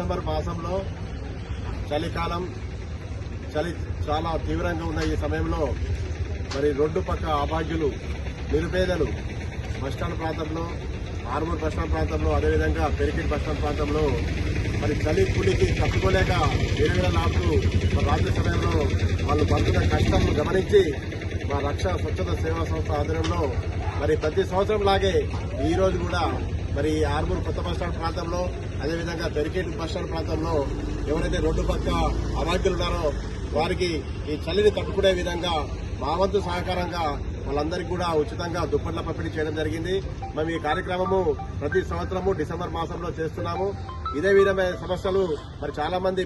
December మాసంలో చలికాలం చలి చాలా తీవ్రంగా ఉన్న ఈ సమయంలో మరి రోడ్డు పక్క అభాగ్యులు నిరుపేదలు బస్టాండ్ ప్రాంతంలో ఆర్మూర్ బస్టాండ్ ప్రాంతంలో అదేవిధంగా పెరికిట్ బస్టాండ్ ప్రాంతంలో మరి చలి పులికి తట్టుకోలేక వేరే ఆడుతూ మా రాత్రి సమయంలో వాళ్ళు పడుతున్న కష్టం గమనించి మా రక్షణ స్వచ్ఛత సేవా సంస్థ ఆధ్వర్యంలో మరి ప్రతి సంవత్సరం లాగే ఈరోజు కూడా మరి ఆర్మూర్ కొత్త బస్టాండ్ ప్రాంతంలో అదేవిధంగా పెరికేట్ బస్టాండ్ ప్రాంతంలో ఎవరైతే రోడ్డు పక్క అమాయకులు ఉన్నారో వారికి ఈ చలిని తట్టుకునే విధంగా మా వంతు సహకారంగా వాళ్ళందరికీ కూడా ఉచితంగా దుప్పట్ల పంపిణీ చేయడం జరిగింది. మేము ఈ కార్యక్రమము ప్రతి సంవత్సరము డిసెంబర్ మాసంలో చేస్తున్నాము. ఇదే విధమైన సమస్యలు మరి చాలా మంది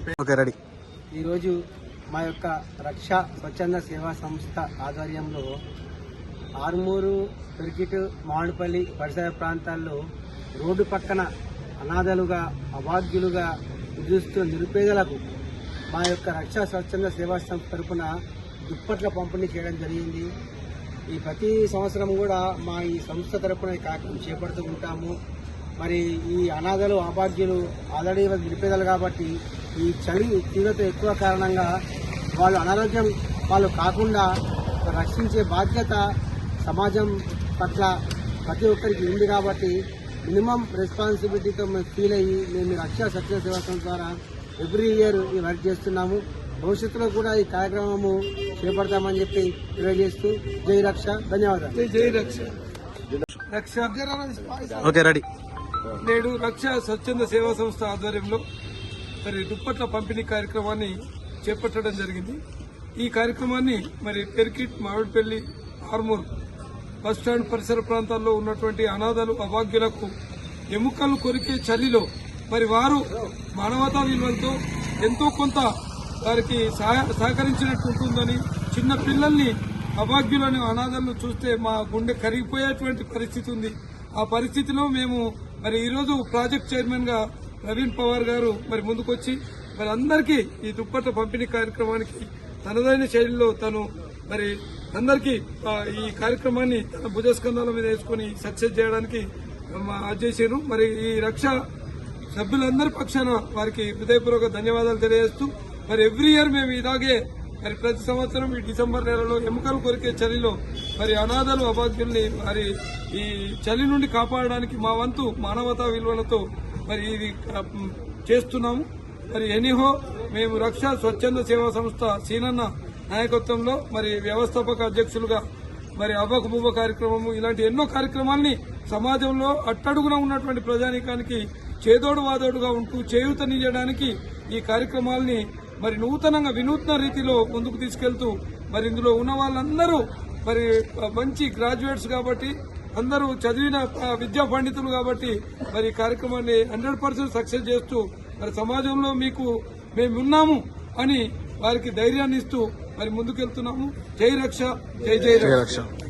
ఈరోజు మా యొక్క రక్ష స్వచ్ఛంద సేవా సంస్థ ఆధ్వర్యంలో ఆరుమూరు పెరికిట్ మామిడిపల్లి పరిసర ప్రాంతాల్లో రోడ్డు పక్కన అనాథలుగా అభాగ్యులుగా చూస్తూ నిరుపేదలకు మా యొక్క రక్షా స్వచ్ఛంద సేవా సంస్థ తరఫున దుప్పట్ల పంపిణీ చేయడం జరిగింది. ఈ ప్రతి సంవత్సరం కూడా మా ఈ సంస్థ తరపున ఈ కార్యక్రమం చేపడుతూ ఉంటాము. మరి ఈ అనాథలు అభాగ్యులు ఆల్రెడీ నిరుపేదలు కాబట్టి ఈ చలి తీవ్రత ఎక్కువ కారణంగా వాళ్ళు అనారోగ్యం వాళ్ళు కాకుండా రక్షించే బాధ్యత సమాజం పట్ల ప్రతి ఒక్కరికి ఉంది కాబట్టి మినిమం రెస్పాన్సిబిలిటీతో మేము ఫీల్ అయ్యి మేము రక్షా సత్య సేవా సంస్థ ద్వారా ఎవ్రీ ఇయర్ ఈ వర్క్ చేస్తున్నాము. భవిష్యత్తులో కూడా ఈ కార్యక్రమము చేపడతామని చెప్పి తెలియజేస్తూ జై రక్ష ధన్యవాదాలు. జై రక్ష. రక్ష. Okay ready. నేడు రక్ష స్వచ్ఛంద సేవా సంస్థ ఆధ్వర్యంలో మరి దుప్పట్ల పంపిణీ కార్యక్రమాన్ని చేపట్టడం జరిగింది. ఈ కార్యక్రమాన్ని మరి పెరికిట్ మామిడిపల్లి ఆర్మూర్ బస్ స్టాండ్ పరిసర ప్రాంతాల్లో ఉన్నటువంటి అనాథలు అభాగ్యులకు ఎముకలు కొరికే చలిలో మరి వారు మానవతా విలువలతో ఎంతో కొంత వారికి సహకరించినట్టు ఉంటుందని చిన్న పిల్లల్ని అభాగ్యులను అనాథలను చూస్తే మా గుండె కరిగిపోయేటువంటి పరిస్థితి ఉంది. ఆ పరిస్థితిలో మేము మరి ఈరోజు ప్రాజెక్ట్ చైర్మన్గా నవీన్ పవార్ గారు మరి ముందుకొచ్చి మరి అందరికీ ఈ దుప్పట్ల పంపిణీ కార్యక్రమానికి తనదైన శైలిలో తను మరి అందరికీ ఈ కార్యక్రమాన్ని తన భుజస్కంధాల మీద వేసుకుని సక్సెస్ చేయడానికి మా చేశారు మరి ఈ రక్ష సభ్యులందరి పక్షాన వారికి హృదయపూర్వక ధన్యవాదాలు తెలియజేస్తూ మరి ఎవ్రీ ఇయర్ మేము ఇలాగే మరి ప్రతి సంవత్సరం ఈ డిసెంబర్ నెలలో ఎముకలు కొరికే చలిలో మరి అనాథలు అభాగ్యుల్ని మరి ఈ చలి నుండి కాపాడడానికి మా వంతు మానవతా విలువలతో మరి ఇది చేస్తున్నాము. మరి ఎనీహో మేము రక్ష స్వచ్ఛంద సేవా సంస్థ సీనన్న నాయకత్వంలో మరి వ్యవస్థాపక అధ్యక్షులుగా మరి అవ్వకు బువ్వ కార్యక్రమము ఇలాంటి ఎన్నో కార్యక్రమాల్ని సమాజంలో అట్టడుగున ఉన్నటువంటి ప్రజానీకానికి చేదోడు వాదోడుగా ఉంటూ చేయూతనియడానికి ఈ కార్యక్రమాల్ని మరి నూతనంగా వినూత్న రీతిలో ముందుకు తీసుకెళ్తూ మరి ఇందులో ఉన్న వాళ్ళందరూ మరి మంచి గ్రాడ్యుయేట్స్ కాబట్టి అందరూ చదివిన విద్యా పండితులు కాబట్టి మరి కార్యక్రమాన్ని హండ్రెడ్ పర్సెంట్ సక్సెస్ చేస్తూ మరి సమాజంలో మీకు మేమున్నాము అని వారికి ధైర్యాన్ని ఇస్తూ మరి ముందుకెళ్తున్నాము. జై రక్ష జై జై రక్ష. రక్ష.